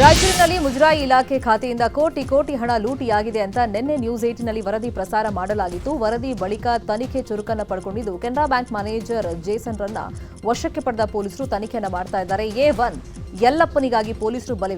ರಾಯಚೂರಿನಲ್ಲಿ ಮುಜರಾಯಿ ಇಲಾಖೆ ಖಾತೆಯಿಂದ ಕೋಟಿ ಕೋಟಿ ಹಣ ಲೂಟಿಯಾಗಿದೆ ಅಂತ ನಿನ್ನೆ ನ್ಯೂಸ್ ಏಟಿನಲ್ಲಿ ವರದಿ ಪ್ರಸಾರ ಮಾಡಲಾಗಿತ್ತು. ವರದಿ ಬಳಿಕ ತನಿಖೆ ಚುರುಕನ್ನು ಪಡ್ಕೊಂಡಿದ್ದು, ಕೆನರಾ ಬ್ಯಾಂಕ್ ಮ್ಯಾನೇಜರ್ ಜೇಸನ್ ರನ್ನ ವಶಕ್ಕೆ ಪಡೆದ ಪೊಲೀಸರು ತನಿಖೆಯನ್ನು ಮಾಡ್ತಾ ಇದ್ದಾರೆ. ಎ ಒನ್ ಯಲ್ಲಪ್ಪನಿಗಾಗಿ ಪೊಲೀಸರು ಬಲೆ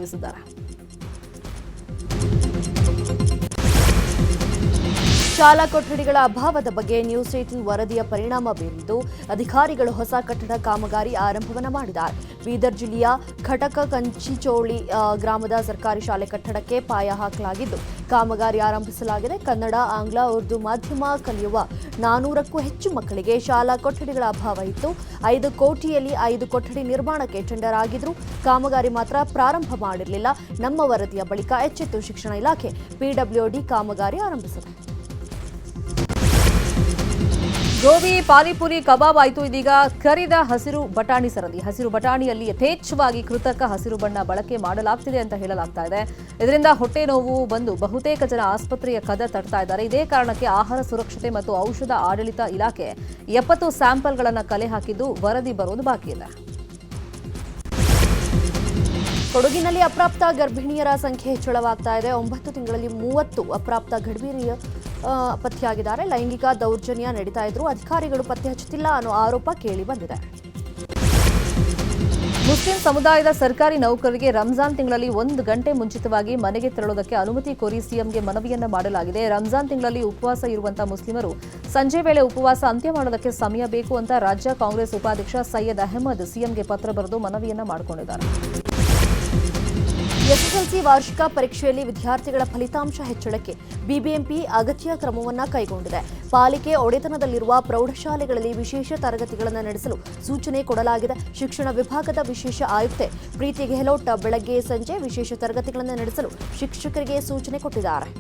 ಶಾಲಾ ಕೊಠಡಿಗಳ ಅಭಾವದ ಬಗ್ಗೆ ನ್ಯೂಸ್ ಏಟಿನ್ ವರದಿಯ ಪರಿಣಾಮ ಬೀರಿದ್ದು, ಅಧಿಕಾರಿಗಳು ಹೊಸ ಕಟ್ಟಡ ಕಾಮಗಾರಿ ಆರಂಭವನ್ನು ಮಾಡಿದ್ದಾರೆ. ಬೀದರ್ ಜಿಲ್ಲೆಯ ಘಟಕ ಕಂಚಿಚೋಳಿ ಗ್ರಾಮದ ಸರ್ಕಾರಿ ಶಾಲೆ ಕಟ್ಟಡಕ್ಕೆ ಪಾಯ ಹಾಕಲಾಗಿದ್ದು, ಕಾಮಗಾರಿ ಆರಂಭಿಸಲಾಗಿದೆ. ಕನ್ನಡ, ಆಂಗ್ಲ, ಉರ್ದು ಮಾಧ್ಯಮ ಕಲಿಯುವ ನಾನೂರಕ್ಕೂ ಹೆಚ್ಚು ಮಕ್ಕಳಿಗೆ ಶಾಲಾ ಕೊಠಡಿಗಳ ಅಭಾವ ಇತ್ತು. ಐದು ಕೋಟಿಯಲ್ಲಿ ಐದು ಕೊಠಡಿ ನಿರ್ಮಾಣಕ್ಕೆ ಟೆಂಡರ್ ಆಗಿದ್ರು, ಕಾಮಗಾರಿ ಮಾತ್ರ ಪ್ರಾರಂಭ ಮಾಡಿರಲಿಲ್ಲ. ನಮ್ಮ ವರದಿಯ ಬಳಿಕ ಎಚ್ಚೆತ್ತು ಶಿಕ್ಷಣ ಇಲಾಖೆ ಪಿಡಬ್ಲ್ಯೂಡಿ ಕಾಮಗಾರಿ ಆರಂಭಿಸಿದೆ. ಗೋಬಿ, ಪಾನಿಪುರಿ, ಕಬಾಬ್ ಆಯಿತು. ಇದೀಗ ಕರಿದ ಹಸಿರು ಬಟಾಣಿ ಸರದಿ. ಹಸಿರು ಬಟಾಣಿಯಲ್ಲಿ ಯಥೇಚ್ಛವಾಗಿ ಕೃತಕ ಹಸಿರು ಬಣ್ಣ ಬಳಕೆ ಮಾಡಲಾಗ್ತಿದೆ ಅಂತ ಹೇಳಲಾಗ್ತಾ ಇದೆ. ಇದರಿಂದ ಹೊಟ್ಟೆ ನೋವು ಬಂದು ಬಹುತೇಕ ಜನ ಆಸ್ಪತ್ರೆಯ ಕದ ತಟ್ತಾ ಇದ್ದಾರೆ. ಇದೇ ಕಾರಣಕ್ಕೆ ಆಹಾರ ಸುರಕ್ಷತೆ ಮತ್ತು ಔಷಧ ಆಡಳಿತ ಇಲಾಖೆ ಎಪ್ಪತ್ತು ಸ್ಯಾಂಪಲ್ಗಳನ್ನು ಕಲೆ ಹಾಕಿದ್ದು ವರದಿ ಬರೋದು ಬಾಕಿ ಇಲ್ಲ. ಕೊಡಗಿನಲ್ಲಿ ಅಪ್ರಾಪ್ತ ಗರ್ಭಿಣಿಯರ ಸಂಖ್ಯೆ ಹೆಚ್ಚಳವಾಗ್ತಾ ಇದೆ. ಒಂಬತ್ತು ತಿಂಗಳಲ್ಲಿ ಮೂವತ್ತು ಅಪ್ರಾಪ್ತ ಗರ್ಭಿಣಿಯ ಪತ್ತೆಯಾಗಿದ್ದಾರೆ. ಲೈಂಗಿಕ ದೌರ್ಜನ್ಯ ನಡೀತಾ ಇದ್ರು ಅಧಿಕಾರಿಗಳು ಪತ್ತೆ ಹಚ್ಚುತ್ತಿಲ್ಲ ಅನ್ನೋ ಆರೋಪ ಕೇಳಿ ಬಂದಿದೆ. ಮುಸ್ಲಿಂ ಸಮುದಾಯದ ಸರ್ಕಾರಿ ನೌಕರರಿಗೆ ರಂಜಾನ್ ತಿಂಗಳಲ್ಲಿ ಒಂದು ಗಂಟೆ ಮುಂಚಿತವಾಗಿ ಮನೆಗೆ ತೆರಳುವುದಕ್ಕೆ ಅನುಮತಿ ಕೋರಿ ಸಿಎಂಗೆ ಮನವಿಯನ್ನ ಮಾಡಲಾಗಿದೆ. ರಂಜಾನ್ ತಿಂಗಳಲ್ಲಿ ಉಪವಾಸ ಇರುವಂತಹ ಮುಸ್ಲಿಮರು ಸಂಜೆ ವೇಳೆ ಉಪವಾಸ ಅಂತ್ಯ ಮಾಡೋದಕ್ಕೆ ಸಮಯ ಬೇಕು ಅಂತ ರಾಜ್ಯ ಕಾಂಗ್ರೆಸ್ ಉಪಾಧ್ಯಕ್ಷ ಸೈಯದ್ ಅಹಮದ್ ಸಿಎಂಗೆ ಪತ್ರ ಬರೆದು ಮನವಿಯನ್ನ ಮಾಡಿಕೊಂಡಿದ್ದಾರೆ. ಎಸ್ಎಸ್ಎಲ್ಸಿ ವಾರ್ಷಿಕ ಪರೀಕ್ಷೆಯಲ್ಲಿ ವಿದ್ಯಾರ್ಥಿಗಳ ಫಲಿತಾಂಶ ಹೆಚ್ಚಳಕ್ಕೆ ಬಿಬಿಎಂಪಿ ಅಗತ್ಯ ಕ್ರಮವನ್ನು ಕೈಗೊಂಡಿದೆ. ಪಾಲಿಕೆ ಒಡೆತನದಲ್ಲಿರುವ ಪ್ರೌಢಶಾಲೆಗಳಲ್ಲಿ ವಿಶೇಷ ತರಗತಿಗಳನ್ನು ನಡೆಸಲು ಸೂಚನೆ ಕೊಡಲಾಗಿದೆ. ಶಿಕ್ಷಣ ವಿಭಾಗದ ವಿಶೇಷ ಆಯುಕ್ತೆ ಪ್ರೀತಿ ಗೆಹ್ಲೋಟ್ ಬೆಳಗ್ಗೆ ಸಂಜೆ ವಿಶೇಷ ತರಗತಿಗಳನ್ನು ನಡೆಸಲು ಶಿಕ್ಷಕರಿಗೆ ಸೂಚನೆ ಕೊಟ್ಟಿದ್ದಾರೆ.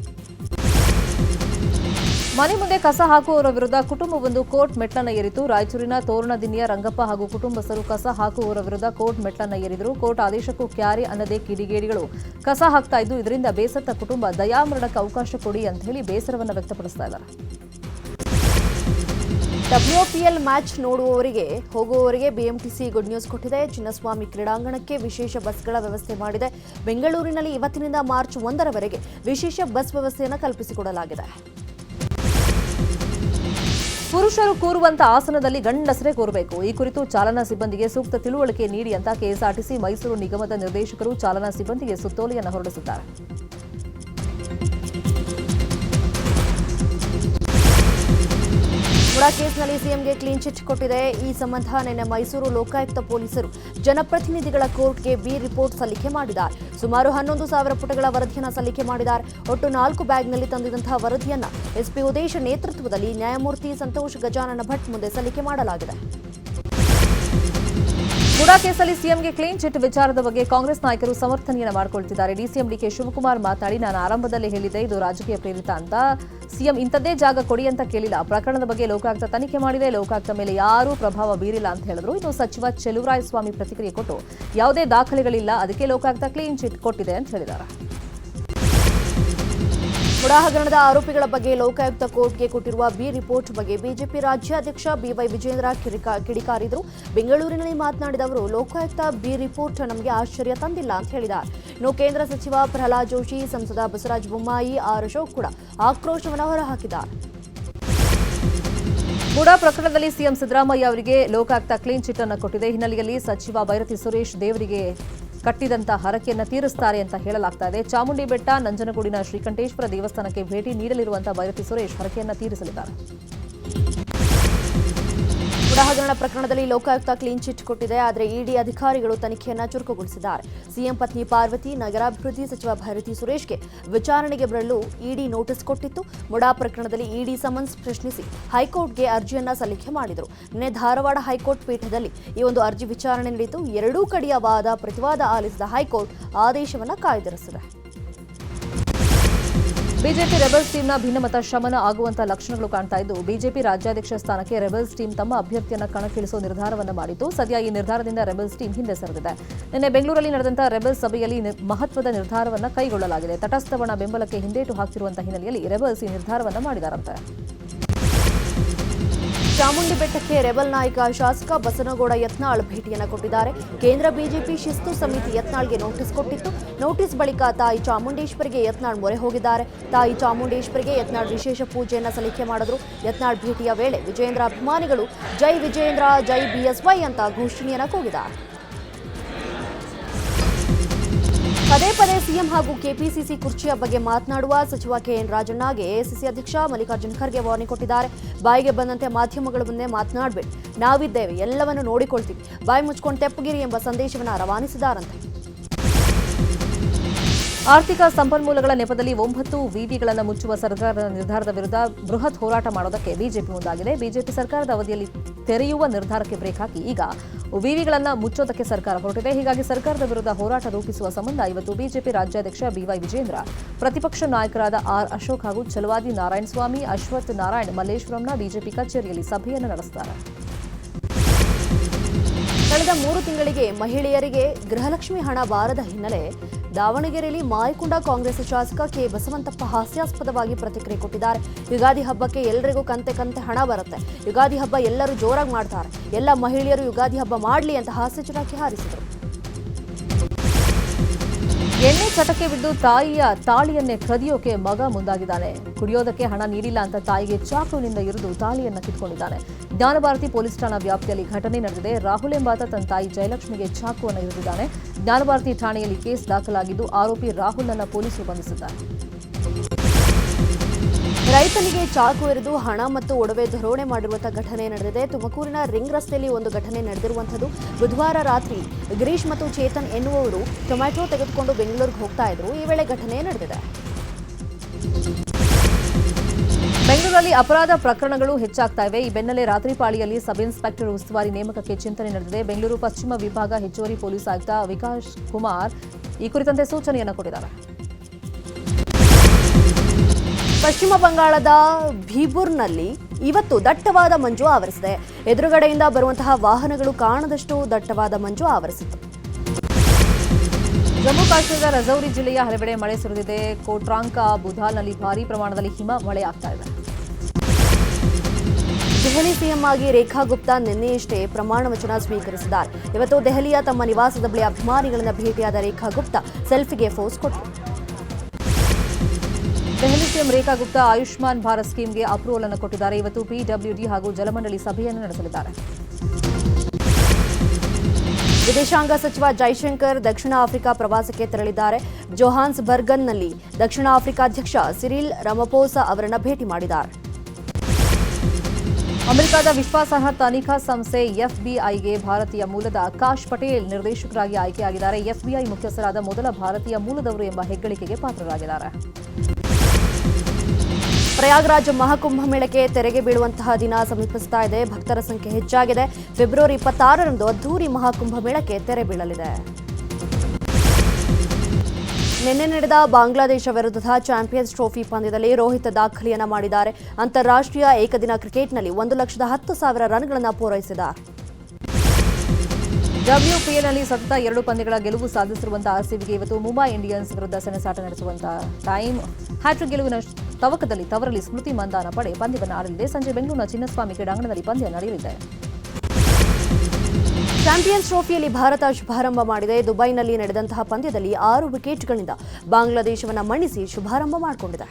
ಮನೆ ಮುಂದೆ ಕಸ ಹಾಕುವವರ ವಿರುದ್ಧ ಕುಟುಂಬವೊಂದು ಕೋರ್ಟ್ ಮೆಟ್ಟನ್ನು ಏರಿತು ರಾಯಚೂರಿನ ತೋರಣದಿನಿಯ ರಂಗಪ್ಪ ಹಾಗೂ ಕುಟುಂಬಸ್ಥರು ಕಸ ಹಾಕುವವರ ವಿರುದ್ಧ ಕೋರ್ಟ್ ಮೆಟ್ಲನ್ನ ಏರಿದರು. ಕೋರ್ಟ್ ಆದೇಶಕ್ಕೂ ಕ್ಯಾರಿ ಅನ್ನದೇ ಕಿಡಿಗೇಡಿಗಳು. ಕಸ ಹಾಕ್ತಾ ಇದ್ದು ಇದರಿಂದ ಬೇಸತ್ತ ಕುಟುಂಬ ದಯಾಮರಣಕ್ಕೆ ಅವಕಾಶ ಕೊಡಿ ಅಂತ ಹೇಳಿ ಬೇಸರವನ್ನು ವ್ಯಕ್ತಪಡಿಸ್ತಾ ಇದ್ದಾರೆ. ಡಬ್ಲ್ಯೂಪಿಎಲ್ ಮ್ಯಾಚ್ ನೋಡುವವರಿಗೆ ಹೋಗುವವರಿಗೆ ಬಿಎಂಟಿಸಿ ಗುಡ್ ನ್ಯೂಸ್ ಕೊಟ್ಟಿದೆ. ಚಿನ್ನಸ್ವಾಮಿ ಕ್ರೀಡಾಂಗಣಕ್ಕೆ ವಿಶೇಷ ಬಸ್ಗಳ ವ್ಯವಸ್ಥೆ ಮಾಡಿದೆ. ಬೆಂಗಳೂರಿನಲ್ಲಿ ಇವತ್ತಿನಿಂದ ಮಾರ್ಚ್ ಒಂದರವರೆಗೆ ವಿಶೇಷ ಬಸ್ ವ್ಯವಸ್ಥೆಯನ್ನು ಕಲ್ಪಿಸಿಕೊಡಲಾಗಿದೆ. ಪುರುಷರು ಕೂರುವಂತ ಆಸನದಲ್ಲಿ ಗಂಡಸರೇ ಕೂರಬೇಕು. ಈ ಕುರಿತು ಚಾಲನಾ ಸಿಬ್ಬಂದಿಗೆ ಸೂಕ್ತ ತಿಳುವಳಿಕೆ ನೀಡಿ ಅಂತ ಕೆಎಸ್ಆರ್ಟಿಸಿ ಮೈಸೂರು ನಿಗಮದ ನಿರ್ದೇಶಕರು ಚಾಲನಾ ಸಿಬ್ಬಂದಿಗೆ ಸುತ್ತೋಲೆಯನ್ನು ಹೊರಡಿಸಿದ್ದಾರೆ ಮುಡಾ ಕೇಸ್ನಲ್ಲಿ ಸಿಎಂಗೆ ಕ್ಲೀನ್ ಚಿಟ್ ಕೊಟ್ಟಿದೆ. ಈ ಸಂಬಂಧ ನಿನ್ನೆ ಮೈಸೂರು ಲೋಕಾಯುಕ್ತ ಪೊಲೀಸರು ಜನಪ್ರತಿನಿಧಿಗಳ ಕೋರ್ಟ್ಗೆ ಬಿ ರಿಪೋರ್ಟ್ ಸಲ್ಲಿಕೆ ಮಾಡಿದ್ದಾರೆ. ಸುಮಾರು ಹನ್ನೊಂದು ಸಾವಿರ ಪುಟಗಳ ವರದಿಯನ್ನು ಸಲ್ಲಿಕೆ ಮಾಡಿದ್ದಾರೆ. ಒಟ್ಟು ನಾಲ್ಕು ಬ್ಯಾಗ್ನಲ್ಲಿ ತಂದಿದಂತಹ ವರದಿಯನ್ನ ಎಸ್ಪಿ ಉದೇಶ ನೇತೃತ್ವದಲ್ಲಿ ನ್ಯಾಯಮೂರ್ತಿ ಸಂತೋಷ್ ಗಜಾನನ ಭಟ್ ಮುಂದೆ ಸಲ್ಲಿಕೆ ಮಾಡಲಾಗಿದೆ. ಮುಡಾ ಕೇಸಲ್ಲಿ ಸಿಎಂಗೆ ಕ್ಲೀನ್ ಚಿಟ್ ವಿಚಾರದ ಬಗ್ಗೆ ಕಾಂಗ್ರೆಸ್ ನಾಯಕರು ಸಮರ್ಥನೆಯನ್ನು ಮಾಡಿಕೊಳ್ತಿದ್ದಾರೆ. ಡಿಸಿಎಂ ಡಿಕೆ ಶಿವಕುಮಾರ್ ಮಾತನಾಡಿ, ನಾನು ಆರಂಭದಲ್ಲಿ ಹೇಳಿದ್ದೆ, ಇದು ರಾಜಕೀಯ ಪ್ರೇರಿತ ಅಂತ. ಸಿಎಂ ಇಂಥದ್ದೇ ಜಾಗ ಕೊಡಿ ಅಂತ ಕೇಳಿಲ್ಲ ಪ್ರಕರಣದ ಬಗ್ಗೆ ಲೋಕಾಯುಕ್ತ ತನಿಖೆ ಮಾಡಿದೆ. ಲೋಕಾಯುಕ್ತ ಮೇಲೆ ಯಾರೂ ಪ್ರಭಾವ ಬೀರಿಲ್ಲ ಅಂತ ಹೇಳಿದ್ರು. ಇನ್ನು ಸಚಿವ ಚೆಲುವರಾಯಸ್ವಾಮಿ ಪ್ರತಿಕ್ರಿಯೆ ಕೊಟ್ಟು ಯಾವುದೇ ದಾಖಲೆಗಳಿಲ್ಲ. ಅದಕ್ಕೆ ಲೋಕಾಯುಕ್ತ ಕ್ಲೀನ್ ಚಿಟ್ ಕೊಟ್ಟಿದೆ ಅಂತ ಹೇಳಿದ್ದಾರೆ. ಮುಡಾ ಹಗರಣದ ಆರೋಪಿಗಳ ಬಗ್ಗೆ ಲೋಕಾಯುಕ್ತ ಕೋರ್ಟ್ಗೆ ಕೊಟ್ಟಿರುವ ಬಿ ರಿಪೋರ್ಟ್ ಬಗ್ಗೆ ಬಿಜೆಪಿ ರಾಜ್ಯಾಧ್ಯಕ್ಷ ಬಿವೈ ವಿಜೇಂದ್ರ ಕಿಡಿಕಾರಿದರು. ಬೆಂಗಳೂರಿನಲ್ಲಿ ಮಾತನಾಡಿದ ಅವರು, ಲೋಕಾಯುಕ್ತ ಬಿ ರಿಪೋರ್ಟ್ ನಮಗೆ ಆಶ್ಚರ್ಯ ತಂದಿಲ್ಲ ಅಂತ ಹೇಳಿದ ಇನ್ನು ಕೇಂದ್ರ ಸಚಿವ ಪ್ರಹ್ಲಾದ್ ಜೋಶಿ, ಸಂಸದ ಬಸವರಾಜ ಬೊಮ್ಮಾಯಿ, ಆರ್ ಅಶೋಕ್ ಕೂಡ ಆಕ್ರೋಶವನ್ನು ಹೊರಹಾಕಿದ್ದಾರೆ. ಕೂಡ ಪ್ರಕರಣದಲ್ಲಿ ಸಿಎಂ ಸಿದ್ದರಾಮಯ್ಯ ಅವರಿಗೆ ಲೋಕಾಯುಕ್ತ ಕ್ಲೀನ್ ಚಿಟ್ ಅನ್ನು ಕೊಟ್ಟಿದೆ. ಹಿನ್ನೆಲೆಯಲ್ಲಿ ಸಚಿವ ಬೈರತಿ ಸುರೇಶ್ ದೇವರಿಗೆ ಕಟ್ಟಿದಂತ ಹರಕೆಯನ್ನು ತೀರಿಸ್ತಾರೆ ಅಂತ ಹೇಳಲಾಗ್ತಾ ಇದೆ. ಚಾಮುಂಡಿ ಬೆಟ್ಟ, ನಂಜನಗೂಡಿನ ಶ್ರೀಕಂಠೇಶ್ವರ ದೇವಸ್ಥಾನಕ್ಕೆ ಭೇಟಿ ನೀಡಲಿರುವಂತಹ ಭೈರತಿ ಸುರೇಶ್ ಹರಕೆಯನ್ನು ತೀರಿಸಲಿದ್ದಾರೆ. ಮುಡಾ ಹಗರಣ ಪ್ರಕರಣದಲ್ಲಿ ಲೋಕಾಯುಕ್ತ ಕ್ಲೀನ್ ಚಿಟ್ ಕೊಟ್ಟಿದೆ. ಆದರೆ ಇಡಿ ಅಧಿಕಾರಿಗಳು ತನಿಖೆಯನ್ನು ಚುರುಕುಗೊಳಿಸಿದ್ದಾರೆ. ಸಿಎಂ ಪತ್ನಿ ಪಾರ್ವತಿ, ನಗರಾಭಿವೃದ್ಧಿ ಸಚಿವ ಭೈರತಿ ಸುರೇಶ್ಗೆ ವಿಚಾರಣೆಗೆ ಬರಲು ಇಡಿ ನೋಟಿಸ್ ಕೊಟ್ಟಿತ್ತು. ಮುಡಾ ಪ್ರಕರಣದಲ್ಲಿ ಇಡಿ ಸಮನ್ಸ್ ಪ್ರಶ್ನಿಸಿ ಹೈಕೋರ್ಟ್ಗೆ ಅರ್ಜಿಯನ್ನ ಸಲ್ಲಿಕೆ ಮಾಡಿದರು. ನಿನ್ನೆ ಧಾರವಾಡ ಹೈಕೋರ್ಟ್ ಪೀಠದಲ್ಲಿ ಈ ಒಂದು ಅರ್ಜಿ ವಿಚಾರಣೆ ನಡೆಯಿತು. ಎರಡೂ ಕಡೆಯ ವಾದ, ಪ್ರತಿವಾದ ಆಲಿಸಿದ ಹೈಕೋರ್ಟ್ ಆದೇಶವನ್ನು ಕಾಯ್ದಿರಿಸಿದೆ. ಬಿಜೆಪಿ ರೆಬಲ್ಸ್ ಟೀಮ್ನ ಭಿನ್ನಮತ ಶಮನ ಆಗುವಂತಹ ಲಕ್ಷಣಗಳು ಕಾಣ್ತಾ ಇದ್ದು, ಬಿಜೆಪಿ ರಾಜ್ಯಾಧ್ಯಕ್ಷ ಸ್ಥಾನಕ್ಕೆ ರೆಬಲ್ಸ್ ಟೀಮ್ ತಮ್ಮ ಅಭ್ಯರ್ಥಿಯನ್ನ ಕಣಕ್ಕಿಳಿಸುವ ನಿರ್ಧಾರವನ್ನು ಮಾಡಿತು ಸದ್ಯ ಈ ನಿರ್ಧಾರದಿಂದ ರೆಬಲ್ಸ್ ಟೀಮ್ ಹಿಂದೆ ಸರಿದಿದೆ. ನಿನ್ನೆ ಬೆಂಗಳೂರಲ್ಲಿ ನಡೆದಂತಹ ರೆಬಲ್ಸ್ ಸಭೆಯಲ್ಲಿ ಮಹತ್ವದ ನಿರ್ಧಾರವನ್ನು ಕೈಗೊಳ್ಳಲಾಗಿದೆ. ತಟಸ್ಥವಣ ಬೆಂಬಲಕ್ಕೆ ಹಿಂದೇಟು ಹಾಕಿರುವಂತಹ ಹಿನ್ನೆಲೆಯಲ್ಲಿ ರೆಬಲ್ಸ್ ಈ ನಿರ್ಧಾರವನ್ನು ಮಾಡಿದಾರಂತೆ. ಚಾಮುಂಡಿ ಬೆಟ್ಟಕ್ಕೆ ರೆಬಲ್ ನಾಯಕ ಶಾಸಕ ಬಸನಗೌಡ ಯತ್ನಾಳ್ ಭೇಟಿಯನ್ನು ಕೊಟ್ಟಿದ್ದಾರೆ. ಕೇಂದ್ರ ಬಿಜೆಪಿ ಶಿಸ್ತು ಸಮಿತಿ ಯತ್ನಾಳ್ಗೆ ನೋಟಿಸ್ ಕೊಟ್ಟಿತ್ತು. ನೋಟಿಸ್ ಬಳಿಕ ತಾಯಿ ಚಾಮುಂಡೇಶ್ವರಿಗೆ ಯತ್ನಾಳ್ ಮೊರೆ ಹೋಗಿದ್ದಾರೆ. ತಾಯಿ ಚಾಮುಂಡೇಶ್ವರಿಗೆ ಯತ್ನಾಳ್ ವಿಶೇಷ ಪೂಜೆಯನ್ನು ಸಲ್ಲಿಕೆ ಮಾಡಿದ್ರು. ಯತ್ನಾಳ್ ಭೇಟಿಯ ವೇಳೆ ವಿಜಯೇಂದ್ರ ಅಭಿಮಾನಿಗಳು ಜೈ ವಿಜಯೇಂದ್ರ, ಜೈ ಬಿಎಸ್ವೈ ಅಂತ ಘೋಷಣೆಯನ್ನು ಕೂಗಿದ್ದಾರೆ. ಪದೇ ಪದೇ ಸಿಎಂ ಹಾಗೂ ಕೆಪಿಸಿಸಿ ಕುರ್ಚಿಯ ಬಗ್ಗೆ ಮಾತನಾಡುವ ಸಚಿವ ಕೆಎನ್ ರಾಜಣ್ಣಗೆ ಎಸಿಸಿ ಅಧ್ಯಕ್ಷ ಮಲ್ಲಿಕಾರ್ಜುನ್ ಖರ್ಗೆ ವಾರ್ನಿಂಗ್ ಕೊಟ್ಟಿದ್ದಾರೆ. ಬಾಯಿಗೆ ಬಂದಂತೆ ಮಾಧ್ಯಮಗಳ ಮುಂದೆ ಮಾತನಾಡಬೇಡಿ. ನಾವಿದ್ದೇವೆ, ಎಲ್ಲವನ್ನು ನೋಡಿಕೊಳ್ತೀವಿ. ಬಾಯಿ ಮುಚ್ಕೊಂಡು ತೆಪ್ಪಗಿರಿ ಎಂಬ ಸಂದೇಶವನ್ನು ರವಾನಿಸಿದಾರಂತೆ. ಆರ್ಥಿಕ ಸಂಪನ್ಮೂಲಗಳ ನೆಪದಲ್ಲಿ ಒಂಬತ್ತು ವಿವಿಗಳನ್ನು ಮುಚ್ಚುವ ಸರ್ಕಾರದ ನಿರ್ಧಾರದ ವಿರುದ್ಧ ಬೃಹತ್ ಹೋರಾಟ ಮಾಡೋದಕ್ಕೆ ಬಿಜೆಪಿ ಮುಂದಾಗಿದೆ. ಬಿಜೆಪಿ ಸರ್ಕಾರದ ಅವಧಿಯಲ್ಲಿ ತೆರೆಯುವ ನಿರ್ಧಾರಕ್ಕೆ ಬ್ರೇಕ್ ಹಾಕಿ ಈಗ ವಿವಿಗಳನ್ನು ಮುಚ್ಚೋದಕ್ಕೆ ಸರ್ಕಾರ ಹೊರಟಿದೆ. ಹೀಗಾಗಿ ಸರ್ಕಾರದ ವಿರುದ್ಧ ಹೋರಾಟ ರೂಪಿಸುವ ಸಂಬಂಧ ಇವತ್ತು ಬಿಜೆಪಿ ರಾಜ್ಯಾಧ್ಯಕ್ಷ ಬಿವೈ ವಿಜೇಂದ್ರ ಪ್ರತಿಪಕ್ಷ ನಾಯಕರಾದ ಆರ್ ಅಶೋಕ್ ಹಾಗೂ ಛಲವಾದಿ ನಾರಾಯಣಸ್ವಾಮಿ ಅಶ್ವಥ್ ನಾರಾಯಣ್, ಮಲ್ಲೇಶ್ವರಂನ ಬಿಜೆಪಿ ಕಚೇರಿಯಲ್ಲಿ ಸಭೆಯನ್ನು ನಡೆಸುತ್ತಾರೆ. ಕಳೆದ ಮೂರು ತಿಂಗಳಿಗೆ ಮಹಿಳೆಯರಿಗೆ ಗೃಹಲಕ್ಷ್ಮಿ ಹಣ ಬಾರದ ಹಿನ್ನೆಲೆ ದಾವಣಗೆರೆಯಲ್ಲಿ ಮಾಯಕೊಂಡ ಕಾಂಗ್ರೆಸ್ ಶಾಸಕ ಕೆ. ಬಸವಂತಪ್ಪ ಹಾಸ್ಯಾಸ್ಪದವಾಗಿ ಪ್ರತಿಕ್ರಿಯೆ ಕೊಟ್ಟಿದ್ದಾರೆ. ಯುಗಾದಿ ಹಬ್ಬಕ್ಕೆ ಎಲ್ಲರಿಗೂ ಕಂತೆ ಕಂತೆ ಹಣ ಬರುತ್ತೆ. ಯುಗಾದಿ ಹಬ್ಬ ಎಲ್ಲರೂ ಜೋರಾಗಿ ಮಾಡ್ತಾರೆ. ಎಲ್ಲ ಮಹಿಳೆಯರು ಯುಗಾದಿ ಹಬ್ಬ ಮಾಡಲಿ ಅಂತ ಹಾಸ್ಯ ಚಟಾಕಿ ಹಾರಿಸಿದರು. ಎಣ್ಣೆ ಚಟಕ್ಕೆ ಬಿದ್ದು ತಾಯಿಯ ತಾಳಿಯನ್ನೇ ಕದಿಯೋಕೆ ಮಗ ಮುಂದಾಗಿದ್ದಾನೆ. ಕುಡಿಯೋದಕ್ಕೆ ಹಣ ನೀಡಿಲ್ಲ ಅಂತ ತಾಯಿಗೆ ಚಾಕುವಿನಿಂದ ಇರಿದು ತಾಳಿಯನ್ನ ಕಿತ್ಕೊಂಡಿದ್ದಾನೆ. ಜ್ಞಾನಭಾರತಿ ಪೊಲೀಸ್ ಠಾಣಾ ವ್ಯಾಪ್ತಿಯಲ್ಲಿ ಘಟನೆ ನಡೆದಿದೆ. ರಾಹುಲ್ ಎಂಬಾತ ತನ್ನ ತಾಯಿ ಜಯಲಕ್ಷ್ಮಿಗೆ ಚಾಕುವನ್ನು ಇರಿದಿದ್ದಾನೆ. ಜ್ಞಾನಭಾರತಿ ಠಾಣೆಯಲ್ಲಿ ಕೇಸ್ ದಾಖಲಾಗಿದ್ದು ಆರೋಪಿ ರಾಹುಲ್ನನ್ನ ಪೊಲೀಸರು ಬಂಧಿಸಿದ್ದಾರೆ. ರೈತನಿಗೆ ಚಾಕು ಎರೆದು ಹಣ ಮತ್ತು ಒಡವೆ ಧೋರಣೆ ಮಾಡಿರುವಂತಹ ಘಟನೆ ನಡೆದಿದೆ. ತುಮಕೂರಿನ ರಿಂಗ್ ರಸ್ತೆಯಲ್ಲಿ ಒಂದು ಘಟನೆ ನಡೆದಿರುವಂಥದ್ದು. ಬುಧವಾರ ರಾತ್ರಿ ಗಿರೀಶ್ ಮತ್ತು ಚೇತನ್ ಎನ್ನುವವರು ಟೊಮ್ಯಾಟೊ ತೆಗೆದುಕೊಂಡು ಬೆಂಗಳೂರಿಗೆ ಹೋಗ್ತಾ ಇದ್ರು ಈ ವೇಳೆ ಘಟನೆ ನಡೆದಿದೆ. ಬೆಂಗಳೂರಲ್ಲಿ ಅಪರಾಧ ಪ್ರಕರಣಗಳು ಹೆಚ್ಚಾಗ್ತಾ ಇವೆ. ಈ ಬೆನ್ನಲ್ಲೇ ರಾತ್ರಿ ಪಾಳಿಯಲ್ಲಿ ಸಬ್ ಇನ್ಸ್ಪೆಕ್ಟರ್ ಉಸ್ತುವಾರಿ ನೇಮಕಕ್ಕೆ ಚಿಂತನೆ ನಡೆದಿದೆ. ಬೆಂಗಳೂರು ಪಶ್ಚಿಮ ವಿಭಾಗ ಹೆಚ್ಚುವರಿ ಪೊಲೀಸ್ ಆಯುಕ್ತ ವಿಕಾಶ್ ಕುಮಾರ್ ಈ ಕುರಿತಂತೆ ಸೂಚನೆಯನ್ನು ಕೊಟ್ಟಿದ್ದಾರೆ. ಪಶ್ಚಿಮ ಬಂಗಾಳದ ಭೀಬುರ್ನಲ್ಲಿ ಇವತ್ತು ದಟ್ಟವಾದ ಮಂಜು ಆವರಿಸಿದೆ. ಎದುರುಗಡೆಯಿಂದ ಬರುವಂತಹ ವಾಹನಗಳು ಕಾಣದಷ್ಟು ದಟ್ಟವಾದ ಮಂಜು ಆವರಿಸಿತು ಜಮ್ಮು ಕಾಶ್ಮೀರದ ರಜೌರಿ ಜಿಲ್ಲೆಯ ಹಲವೆಡೆ ಮಳೆ ಸುರಿದಿದೆ. ಕೋಟ್ರಾಂಕ ಬುಧಾಲ್ನಲ್ಲಿ ಭಾರೀ ಪ್ರಮಾಣದಲ್ಲಿ ಹಿಮ ಮಳೆಯಾಗ್ತಾ ಇದೆ. ದೆಹಲಿ ಸಿಎಂ ಆಗಿ ರೇಖಾ ಗುಪ್ತಾ ನಿನ್ನೆಯಷ್ಟೇ ಪ್ರಮಾಣ ವಚನ ಸ್ವೀಕರಿಸಿದ್ದಾರೆ. ಇವತ್ತು ದೆಹಲಿಯ ತಮ್ಮ ನಿವಾಸದ ಬಳಿ ಅಭಿಮಾನಿಗಳನ್ನು ಭೇಟಿಯಾದ ರೇಖಾ ಗುಪ್ತಾ ಸೆಲ್ಫಿಗೆ ಫೋಸ್ ಕೊಟ್ಟರು ದೆಹಲಿ ಸಿಎಂ ರೇಖಾ ಗುಪ್ತಾ ಆಯುಷ್ಮಾನ್ ಭಾರತ್ ಸ್ಕೀಮ್ಗೆ ಅಪ್ರೂವಲ್ ಅನ್ನು ಕೊಟ್ಟಿದ್ದಾರೆ. ಇವತ್ತು ಪಿಡಬ್ಲ್ಯೂಡಿ ಹಾಗೂ ಜಲಮಂಡಳಿ ಸಭೆಯನ್ನು ನಡೆಸಲಿದ್ದಾರೆ. ವಿದೇಶಾಂಗ ಸಚಿವ ಜೈಶಂಕರ್ ದಕ್ಷಿಣ ಆಫ್ರಿಕಾ ಪ್ರವಾಸಕ್ಕೆ ತೆರಳಿದ್ದಾರೆ. ಜೋಹಾನ್ಸ್ ಬರ್ಗನ್ನಲ್ಲಿ ದಕ್ಷಿಣ ಆಫ್ರಿಕಾ ಅಧ್ಯಕ್ಷ ಸಿರಿಲ್ ರಮಪೋಸಾ ಅವರನ್ನು ಭೇಟಿ ಮಾಡಿದ್ದಾರೆ. ಅಮೆರಿಕದ ವಿಶ್ವಾಸಾರ್ಹ ತನಿಖಾ ಸಂಸ್ಥೆ ಎಫ್ಬಿಐಗೆ ಭಾರತೀಯ ಮೂಲದ ಆಕಾಶ್ ಪಟೇಲ್ ನಿರ್ದೇಶಕರಾಗಿ ಆಯ್ಕೆಯಾಗಿದ್ದಾರೆ. ಎಫ್ಬಿಐ ಮುಖ್ಯಸ್ಥರಾದ ಮೊದಲ ಭಾರತೀಯ ಮೂಲದವರು ಎಂಬ ಹೆಗ್ಗಳಿಕೆಗೆ ಪಾತ್ರರಾಗಿದ್ದಾರೆ. ಪ್ರಯಾಗ್ರಾಜ್ ಮಹಾಕುಂಭ ಮೇಳಕ್ಕೆ ತೆರೆಗೆ ಬೀಳುವಂತಹ ದಿನ ಸಮೀಪಿಸ್ತಾ ಇದೆ. ಭಕ್ತರ ಸಂಖ್ಯೆ ಹೆಚ್ಚಾಗಿದೆ. ಫೆಬ್ರವರಿ ಇಪ್ಪತ್ತಾರರಂದು ಅದ್ದೂರಿ ಮಹಾಕುಂಭ ಮೇಳಕ್ಕೆ ತೆರೆ ಬೀಳಲಿದೆ. ನಿನ್ನೆ ನಡೆದ ಬಾಂಗ್ಲಾದೇಶ ವಿರುದ್ಧದ ಚಾಂಪಿಯನ್ಸ್ ಟ್ರೋಫಿ ಪಂದ್ಯದಲ್ಲಿ ರೋಹಿತ್ ದಾಖಲೆಯನ್ನು ಮಾಡಿದ್ದಾರೆ. ಅಂತಾರಾಷ್ಟ್ರೀಯ ಏಕದಿನ ಕ್ರಿಕೆಟ್ನಲ್ಲಿ ಒಂದು ಲಕ್ಷದ ಹತ್ತು ಸಾವಿರ ರನ್ಗಳನ್ನು ಪೂರೈಸಿದ್ದಾರೆ ಡಬ್ಲ್ಯೂಪಿಎಲ್ನಲ್ಲಿ ಸತತ ಎರಡು ಪಂದ್ಯಗಳ ಗೆಲುವು ಸಾಧಿಸಿರುವಂತಹ ಆರ್ಸಿಬಿಗೆ ಇವತ್ತು ಮುಂಬೈ ಇಂಡಿಯನ್ಸ್ ವಿರುದ್ಧ ಸೆಣಸಾಟ ನಡೆಸುವಂತಹ ಟೈಮ್. ಹ್ಯಾಟ್ರಿಕ್ ಗೆಲುವಿನ ತವಕದಲ್ಲಿ ತವರಲ್ಲಿ ಸ್ಮೃತಿ ಮಂದಾನ ಪಡೆ ಪಂದ್ಯವನ್ನು ಆಡಲಿದೆ. ಸಂಜೆ ಬೆಂಗಳೂರಿನ ಚಿನ್ನಸ್ವಾಮಿ ಕ್ರೀಡಾಂಗಣದಲ್ಲಿ ಪಂದ್ಯ ನಡೆಯಲಿದೆ. ಚಾಂಪಿಯನ್ಸ್ ಟ್ರೋಫಿಯಲ್ಲಿ ಭಾರತ ಶುಭಾರಂಭ ಮಾಡಿದೆ. ದುಬೈನಲ್ಲಿ ನಡೆದಂತಹ ಪಂದ್ಯದಲ್ಲಿ ಆರು ವಿಕೆಟ್ಗಳಿಂದ ಬಾಂಗ್ಲಾದೇಶವನ್ನು ಮಣಿಸಿ ಶುಭಾರಂಭ ಮಾಡಿಕೊಂಡಿದೆ.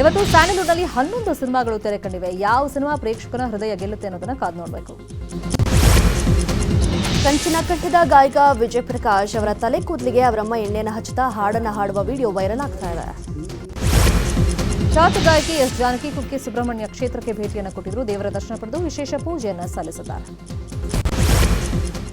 ಇವತ್ತು ಸ್ಯಾಂಡಲ್ವುಡ್ನಲ್ಲಿ ಹನ್ನೊಂದು ಸಿನಿಮಾಗಳು ತೆರೆ ಕಂಡಿವೆ. ಯಾವ ಸಿನಿಮಾ ಪ್ರೇಕ್ಷಕರ ಹೃದಯ ಗೆಲ್ಲುತ್ತೆ ಅನ್ನೋದನ್ನ ಕಾದು ನೋಡಬೇಕು. ಕಂಚಿನ ಕಟ್ಟಿದ ಗಾಯಕ ವಿಜಯ್ ಪ್ರಕಾಶ್ ಅವರ ತಲೆ ಕೂದಲಿಗೆ ಅವರಮ್ಮ ಎಣ್ಣೆಯನ್ನು ಹಚ್ಚುತ್ತಾ ಹಾಡನ್ನು ಹಾಡುವ ವಿಡಿಯೋ ವೈರಲ್ ಆಗ್ತಾ ಇದೆ. ಖ್ಯಾತ ಗಾಯಕಿ ಎಸ್ ಜಾನಕಿ ಕುಕ್ಕೆ ಸುಬ್ರಹ್ಮಣ್ಯ ಕ್ಷೇತ್ರಕ್ಕೆ ಭೇಟಿಯನ್ನು ಕೊಟ್ಟಿದ್ರು. ದೇವರ ದರ್ಶನ ಪಡೆದು ವಿಶೇಷ ಪೂಜೆಯನ್ನು ಸಲ್ಲಿಸಿದ್ದಾರೆ.